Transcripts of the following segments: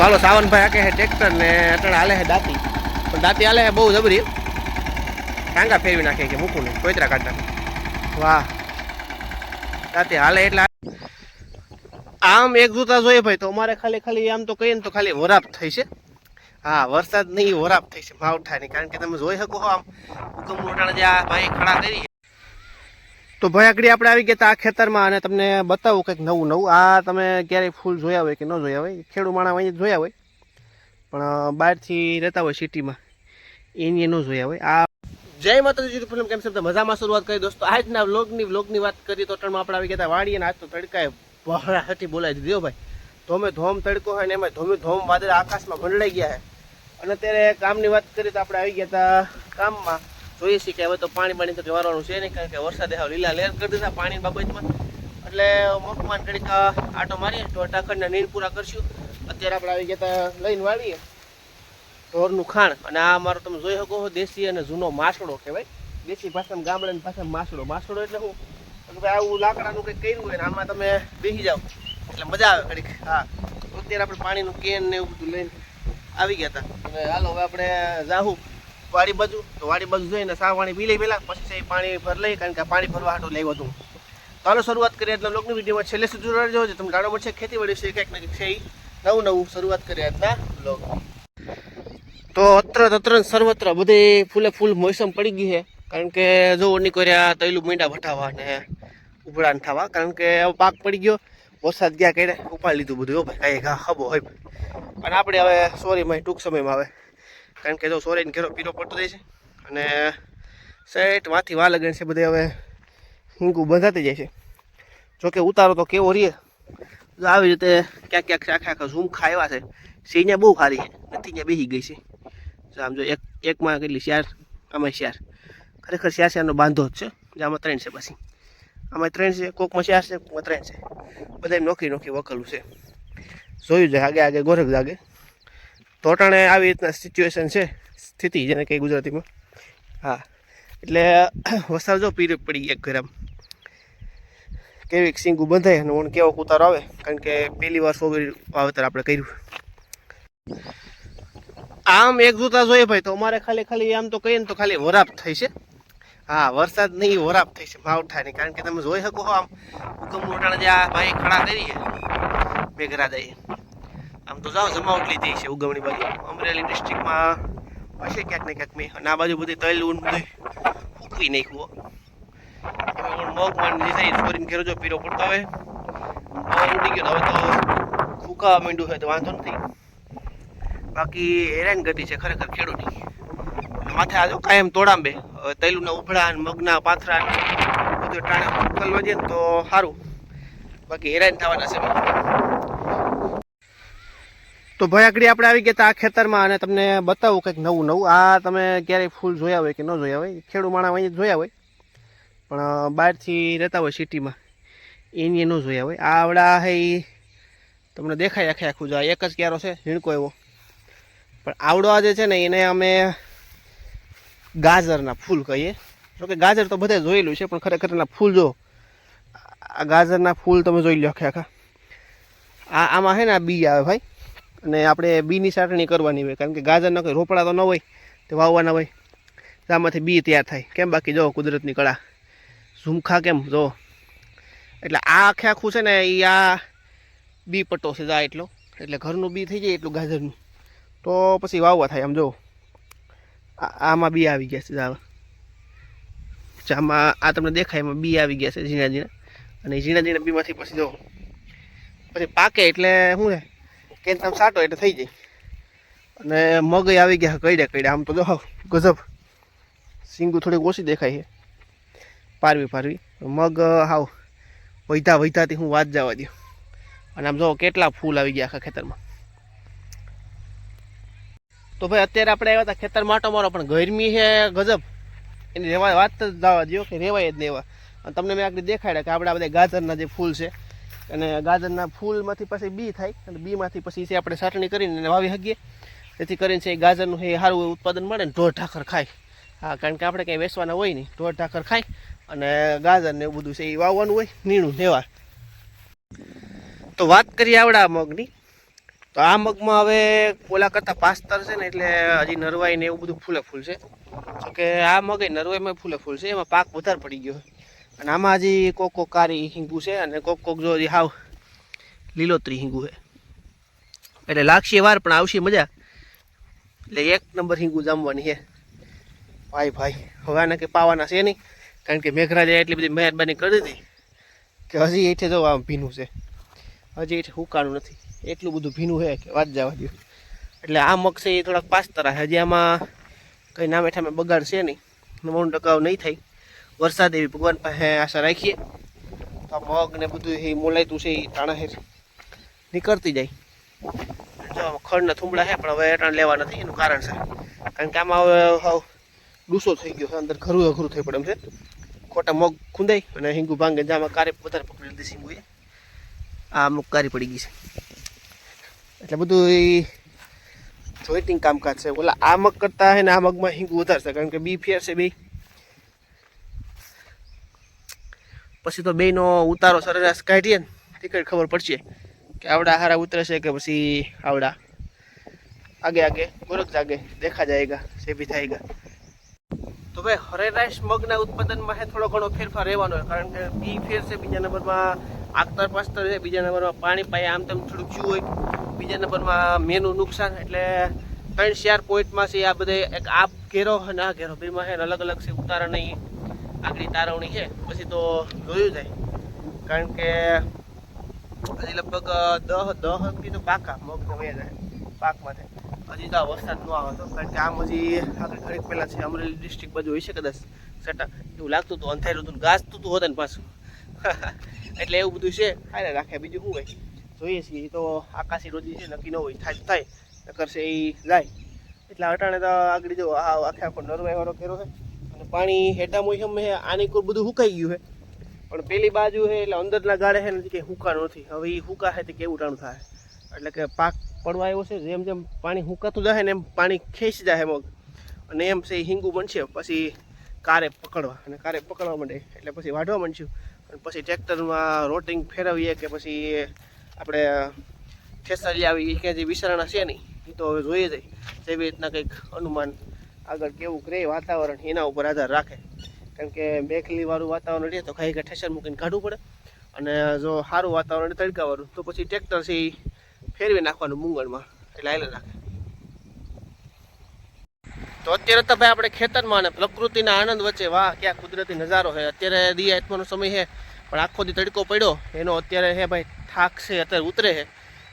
હાલો સાવનભાઈ આકે છે ટ્રેક્ટર ને અટણ હાલે છે દાંતી. પણ દાંતી હાલે છે બહુ જબરી ટાંગા ફેરવી નાખે કે મૂકું ને કોઈતરા કાઢ વાહ. દાંતી હાલે એટલે આમ એક જોતા જોઈએ ભાઈ, તો અમારે ખાલી ખાલી આમ તો કહીએ ને તો ખાલી વરાપ થઈ છે. હા, વરસાદ નહીં, વરાપ થઈ છે માવઠાની કારણ કે તમે જોઈ શકો આમ. હુકમ મોટાના જે આ ભાઈ ખડા કરી. તો ભાઈ આપણે આવી ગયા તા આ ખેતરમાં અને તમને બતાવું કંઈક નવું નવું. આ તમે ક્યારેય ફૂલ જોયા હોય કે ન જોયા હોય ખેડૂ માણા અહીંયા જોયા હોય, પણ બહારથી રહેતા હોય સિટીમાં, એની ન જોયા હોય. આ જય માતાજી ફિલ્મ કેમ છે? મજામાં શરૂઆત કરી દોસ્તો આજના વ્લોગની વ્લોગની વાત કરીએ તો ટર્મ આપણે આવી ગયા હતા. વાડી અને આજ તો તડકાએ બહરા હતી બોલાવી દીધો ભાઈ. ધોમે ધોમ તડકો હોય ને એમાં ધોમે ધોમ વાદળ આકાશમાં ભંડળાઈ ગયા છે. અને અત્યારે કામની વાત કરીએ તો આપણે આવી ગયા હતા કામમાં. જોઈએ છીએ કે હવે તો પાણી પાણી તો વારવાનું છે નહીં, કારણ કે વરસાદે હાવ લીલા લેર કરી દીધા પાણી બાબતમાં. એટલે મકમાન ઘડીક આટો મારીએ, તો ટાખડના નીર પૂરા કરશું. અત્યારે આપણે આવી ગયા લઈને વાળીએ ઢોરનું ખાણ. અને આ મારો તમે જોઈ શકો છો, દેશી અને જૂનો માસડો કહેવાય. દેશી ભાષામાં ગામડાની ભાષામાં માસડો માસડો એટલે શું? કે ભાઈ આવું લાકડાનું કંઈક કર્યું હોય ને, આમાં તમે બેસી જાઓ. એટલે મજા આવે ઘડીક. હા. અત્યારે આપણે પાણીનું કેન ને એવું બધું લઈને આવી ગયા હતા હવે હાલો, હવે આપણે જાહું. વાડી બાજુ, તો વાડી બાજુ જઈને સાવ પાણી પી લઈ પહેલાં, પછી સાહેબ પાણી ભર લઈ કારણ કે પાણી ભરવા હાટો લેવું હતું. ચાલો શરૂઆત કરીએ એટલે લોકની વિડીયોમાં. છેલ્લે સુધી રહેજો. તમને જાણવા મળશે ખેતીવાડી છે કંઈક ને કંઈક છે નવું નવું શરૂઆત કરીએ આજના લોક તો અત્ર તત્ર સર્વત્ર બધે ફૂલે ફૂલ મોસમ પડી ગઈ છે. કારણ કે જો ઓની કર્યા તૈલું મીંડા ભટાવા ને ઉભળા થવા. કારણ કે હવે પાક પડી ગયો. વરસાદ ગયા કરે ઉપાડી લીધું બધું, હો ભાઈ. કાંઈ ઘા ખબો હોય. પણ આપણે હવે સોરીમાં ટૂંક સમયમાં આવે કારણ કે જો સોરેન ઘેરો પીરો પડતો જાય છે. અને સેટ માથી વા લગન છે બધે હવે હિંગું બંધાતી જાય છે. જોકે ઉતારો તો કેવો રહીએ આવી રીતે ક્યાંક ક્યાંક આખા આખા ઝૂમ ખાવા છે. સિંહ બહુ ખારી છે. નથી ત્યાં બેસી ગઈ છે. જો આમ જો એક એકમાં કેટલી ચાર આમાં ચાર. ખરેખર ચાર ચારનો બાંધો જ છે. જે આમાં ત્રણ છે પછી. આમાં ત્રણ છે. કોકમાં ચાર છે, કોકમાં ત્રણ છે. બધા નોખી નોખી વકલું છે. જોયું જાય આગે આગે ગોરખ જાગે. તો અટાણે આવી રીતના સિચ્યુએશન છે, સ્થિતિ જેને કહી ગુજરાતીમાં. હા, એટલે વરસાદ જો પીર પડી એક ગરમ. કેવી સિંગું બંધાય અને ઓણ કેવો ઉતારો આવે, કારણ કે પહેલી વાર સોબરી વાવેતર આપણે કર્યું. આમ એક જોતા જોઈએ ભાઈ, તો અમારે ખાલી ખાલી આમ તો કહીએ ને તો ખાલી વરાપ થઈ છે. હા, વરસાદ નહીં, વરાપ થઈ છે માવઠાની કારણ કે તમે જોઈ શકો આમ. હુકમ મોટાણા જે આ ભાઈ ખડા કરીએ મેઘરાજાએ. આમ તો જાઓ, જમાવટ લીધી છે ઉગમણી બાજુ. અમરેલી ડિસ્ટ્રિક્ટમાં હશે ક્યાંક ને ક્યાંક મેં. અને આ બાજુ બધી તૈલું ને બધું ફૂકવી નાખ્યું મગ, માંડ જે થાય છોરીને ઘેરો જો પીરો પડતો હવે ઉડી ગયો, હવે તો ફૂકાવા માંડ્યું હોય તો વાંધો નથી. બાકી હેરાન ગતિ છે, ખરેખર ખેડૂતની. માથે આજો કાયમ તોડાંબે. હવે તૈલુના ઉભળા મગના પાથરા બધું ટાણે જઈએ ને તો સારું. બાકી હેરાન થવાના છે. તો ભાઈ આપણે આવી ગયા આ ખેતરમાં અને તમને બતાવું કંઈક નવું નવું. આ તમે ક્યારેય ફૂલ જોયા હોય કે ન જોયા હોય ખેડૂ માણા અહીંયા જોયા હોય, પણ બહારથી રહેતા હોય સિટીમાં, એની ન જોયા હોય. આ આવડા હે તમને દેખાય આખે આખું જો, આ એક જ ક્યારો છે, ઝીણકો એવો. પણ આવડો જે છે ને, એને અમે ગાજરના ફૂલ કહીએ. જોકે ગાજર તો બધે જોયેલું છે, પણ ખરેખર એના ફૂલ જો, આ ગાજરના ફૂલ તમે જોઈ લો આખે આખા. આ, આમાં છે ને આ બી આવે ભાઈ. અને આપણે બીની સાટણી કરવાની હોય, કારણ કે ગાજરના કોઈ રોપડા તો ન હોય, તે વાવવાના હોય. આમાંથી બી તૈયાર થાય. કેમ? બાકી જો કુદરતની કળા. ઝુમખા કેમ? જો. એટલે આ આખે આખું છે ને, એ આ બી પટ્ટો છે જા એટલો. એટલે ઘરનું બી થઈ જાય એટલું ગાજરનું. તો પછી વાવવા થાય આમ જો. આમાં બી આવી ગયા છે જા. આમાં આ તમને દેખાય, એમાં બી આવી ગયા છે ઝીણા ઝીણા. અને ઝીણા ઝીણા બીમાંથી પછી જો. પછી પાકે એટલે શું છે કે તમે સાટો એટલે થઈ જાય. અને મગય આવી ગયા કઈડે કઈડે. આમ તો જો ગજબ. સિંગુ થોડીક ઓછી દેખાય છે. પારવી પારવી. મગ, હાવ. વૈધા, વૈધાથી હું વાત જવા દઉં અને આમ જો કેટલા ફૂલ આવી ગયા આખા ખેતરમાં. તો ભાઈ અત્યારે આપણે આવ્યા હતા ખેતર માટો મારો પણ ગરમી છે ગજબ. એની રેવા વાત જ જવા દો કે રેવાય જ નહીં એવા. તમને મેં આગળ દેખાડ્યા કે આપણે આ બધા ગાજરના જે ફૂલ છે અને ગાજરના ફૂલમાંથી પછી બી થાય. અને બીમાંથી પછી છે આપણે છાટણી કરીને વાવી શકીએ. જેથી કરીને છે ગાજરનું એ સારું ઉત્પાદન મળે ને ઢોર ઢાખર ખાય. હા, કારણ કે આપણે કંઈ વેચવાના હોય નહીં, ઢોર ઢાખર ખાય અને ગાજર ને એવું બધું છે એ વાવવાનું હોય નીણું લેવા. તો વાત કરીએ આવડા મગની. તો આ મગમાં હવે ઓલા કરતાં પાસ્તર છે ને એટલે હજી નરવાઈ ને એવું બધું ફૂલે ફૂલ છે જો કે આ મગ એ નરવાઈમાં ફૂલે ફૂલ છે એમાં પાક વધારે પડી ગયો. અને આમાં હજી કોક કોક કારી હિંગુ છે અને કોક કોક જો હાવ લીલોતરી હિંગુ છે. એટલે લાગશે વાર, પણ આવશે મજા. એટલે એક નંબર હિંગુ જમવાની છે. ભાઈ ભાઈ, હવે આને કે પાવાના છે નહીં, કારણ કે મેઘરાજાએ એટલી બધી મહેરબાની કરી દીધી કે હજી એઠે જો આમ ભીનું છે. હજી એઠે હુકાણું નથી. એટલું બધું ભીનું છે કે વાત જવા દઉં એટલે આ મગ છે એ થોડાક પાસ્તરા છે. હજી આમાં કંઈ નામે ઠામે બગાડ છે નહીં. નવ્વાણું ટકાઉ નહીં થાય. વરસાદ એવી ભગવાન પાસે આશા રાખીએ. તો આ મગ ને બધું એ મોલાયતું છે, એ તાણા નીકળતી જાય. જો ખડના થુંબડા છે, પણ હવે એટાણ લેવા નથી, એનું કારણ છે. કારણ કે આમાં હવે હાવ ડૂસો થઈ ગયો છે, અંદર ઘરું અઘરું થઈ પડે એમ છે. ખોટા મગ ખૂંદાઈ અને હિંગુ ભાંગે જામાં કારે વધારે પકડી લીધી સિંગુએ આ અમુક કારી પડી ગઈ છે. એટલે બધું એ જોઈટિંગ કામકાજ છે. ઓલા આ મગ કરતા હે ને આ મગમાં હિંગુ વધારે છે, કારણ કે બી ફેર છે બે. પછી તો બેનો ઉતારો સરેરાશ કાઢીએ ને ટિકિટ ખબર પડશે કે આવડા હારા ઉતરે છે કે પછી આવડા. આગે આગે ગોરખ જાગે, દેખા જાયગા સે ભી થાયગા. તો ભાઈ હરેરાશ મગના ઉત્પાદનમાં હે થોડો ઘણો ફેરફાર રહેવાનો કારણ કે બી ફેર છે, બીજા નંબરમાં આગતર પાસ્તર છે, બીજા નંબરમાં પાણી પાય, આમ તેમ થોડુંક જ્યું હોય, બીજા નંબરમાં મેનું નુકસાન, એટલે ત્રણ ચાર પોઈન્ટમાં છે, આ બધે એક આ ઘેરો અને આ ઘેરો, બેમાં અલગ અલગ છે ઉતારણની આગળ તારવણી છે, પછી તો જોયું જાય. કારણ કે હજી લગભગ દહ દહથી તો પાકા મગ તો વયા જાય, પાકમાંથી. હજી તો વરસાદ ન આવતો કારણ કે આમ હજી આગળ ઘડીક પહેલા છે, અમરેલી ડિસ્ટ્રિક્ટ બાજુ હોય છે કદાચ સેટા. એવું લાગતું હતું, અંધારું હતું ગાજતું હતું હોત ને પાછું. એટલે એવું બધું છે હારે રાખે બીજું શું હોય? જોઈએ છીએ, એ તો આકાશી રોજી છે, નક્કી ન હોય, થાય થાય, નકર છે એ જાય. એટલે અટાણે તો આગળ જો આ આખે આખો નરવાઈ વાળો કર્યો અને પાણી હેઠા મોસમ છે આની કોઈ બધું સુકાઈ ગયું છે પણ પેલી બાજુ છે એટલે અંદરના ગાળે છે નથી કે હુકાનું નથી. હવે એ હુકા છે તે કેવું ટાણું થાય? એટલે કે પાક પડવા આવ્યો છે, જેમ જેમ પાણી હુકાતું જાય ને એમ પાણી ખેંચી જાય મગ. અને એમ છે હિંગુ બનશે, પછી કારે પકડવા. અને કારે પકડવા માંડે, એટલે પછી વાઢવા માંડશું અને પછી ટ્રેક્ટરમાં રોટિંગ ફેરવીએ કે પછી આપણે ઠેસરી આવી કે જે વિસરણા છે નહીં એ તો હવે જોઈએ જાય જેવી રીતના કંઈક અનુમાન આગળ કેવું રહે વાતાવરણ એના ઉપર આધાર રાખે. કારણ કે મેઘલી વાળું વાતાવરણ રહે તો ખાઈ કે ઠેસર મૂકીને કાઢવું પડે. અને જો સારું વાતાવરણ તડકાવાળું, તો પછી ટ્રેક્ટરથી ફેરવી નાખવાનું મૂંગળમાં, એટલે આયલે રાખે. તો અત્યારે તો ભાઈ આપણે ખેતરમાં અને પ્રકૃતિના આનંદ વચ્ચે વાહ, ક્યાં કુદરતી નજારો છે. અત્યારે દિયા આત્માનો સમય છે, પણ આખો દી તડકો પડ્યો. એનો અત્યારે છે ભાઈ થાક છે, અત્યારે ઉતરે છે.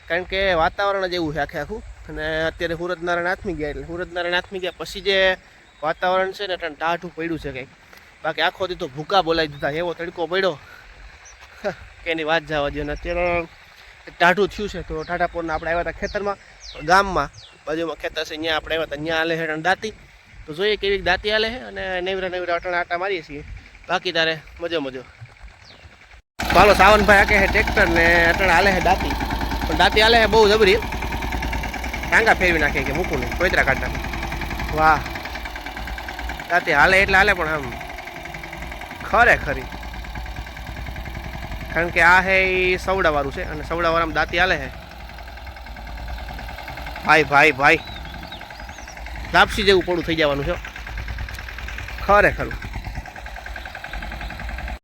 કારણ કે વાતાવરણ જ એવું છે આખે આખું. અને અત્યારે સુરતનારાયણ આથમી ગયા એટલે સુરતનારાયણ આથમી ગયા પછી જે વાતાવરણ છે ને એટલે ટાઢું પડ્યું છે કંઈક. બાકી આખો દી તો ભૂકા બોલાવી દીધા, એવો તડકો પડ્યો. કે એની વાત જવા દે અને અત્યારે ટાઢું થયું છે તો ટાઢાપોરના આપણે આવ્યા હતા ખેતરમાં, ગામમાં. બાજુમાં ખેતર છે, ત્યાં આપણે આવ્યા હતા, ત્યાં હાલે હેઠળ દાંતી. તો જોઈએ કેવી દાંતી હાલે છે અને નેવરા નેવરા અટાણા આટા મારીએ છીએ. બાકી તારે મજો મજો. ચાલો સાવનભાઈ આકે છે ટ્રેક્ટર ને અટાણા હાલે છે દાંતી. પણ દાંતી હાલે છે બહુ જબરી ટાંગા ફેરવી નાખે કે મૂકું નહીં કોઈતરા કાઢતા. વાહ. તાતે હાલે એટલે હાલે, પણ આમ ખરે ખરી કારણ કે આ હે એ સવડાવાળું છે, અને સવડાવાળામાં દાંતી હાલે છે ભાઈ ભાઈ ભાઈ. લાપસી જેવું પડું થઈ જવાનું છે ખરેખર.